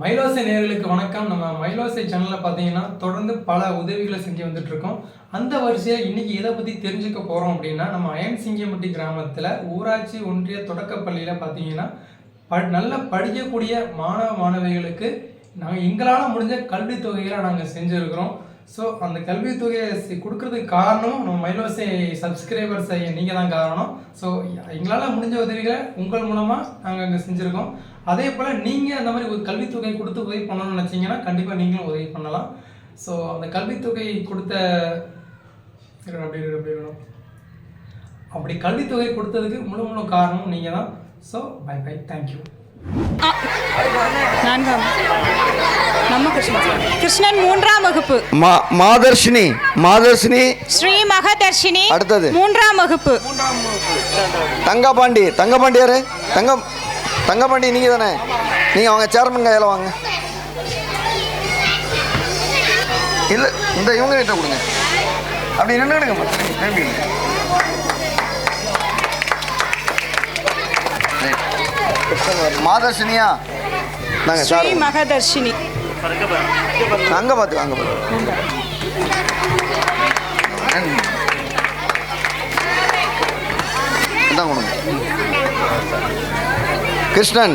மயிலோசை நேர்களுக்கு வணக்கம். நம்ம மயிலோசை சேனலில் பார்த்தீங்கன்னா தொடர்ந்து பல உதவிகளை செஞ்சு வந்துட்டு இருக்கோம் அந்த வரிசையில் இன்னைக்கு எதை பற்றி தெரிஞ்சுக்க போகிறோம் அப்படின்னா நம்ம அயன் சிங்கம்பட்டி கிராமத்தில் ஊராட்சி ஒன்றிய தொடக்கப்பள்ளியில் பார்த்தீங்கன்னா ப நல்ல படிக்கக்கூடிய மாணவ மாணவிகளுக்கு நாங்கள் எங்களால் முடிஞ்ச கல்வித் தொகைகளை நாங்கள் செஞ்சுருக்கிறோம். ஸோ அந்த கல்வித் தொகையை கொடுக்கறதுக்கு காரணம் நம்ம மயிலோசை சப்ஸ்கிரைபர்ஸ் நீங்கள் தான் காரணம். ஸோ எங்களால் முடிஞ்ச உதவிகளை உங்கள் மூலமாக நாங்கள் அங்கே செஞ்சுருக்கோம். அதே போல் நீங்கள் அந்த மாதிரி ஒரு கல்வித்தொகை கொடுத்து உதவி பண்ணணும்னு நினச்சிங்கன்னா கண்டிப்பாக நீங்களும் உதவி பண்ணலாம். ஸோ அந்த கல்வித்தொகை கொடுத்த அப்படி அப்படி அப்படி கல்வித் தொகை கொடுத்ததுக்கு முழு முழு காரணம் நீங்கள் தான் ஸோ பை பை தேங்க்யூ நான்காம் கிருஷ்ணன் மூன்றாம் வகுப்பு. மாதர்ஷினி மாதர்ஷினி. ஸ்ரீ மகதர்ஷினி அடுத்தது. மூன்றாம் வகுப்பு. தங்கபாண்டி தங்கபாண்டி யாரு? தங்கம் தங்கபாண்டி நீங்கள் தானே நீங்கள் அவங்க சேர்மன் கையில் வாங்க. இல்லை இந்த இவங்க கிட்ட கொடுங்க. அப்படி நின்றுடுங்க திரும்பி. மாதர்ஷினியா? நாங்கள் மகதர்ஷினி. அங்கே பார்த்து அங்கே பார்த்து இதான் கொடுங்க கிருஷ்ணன்.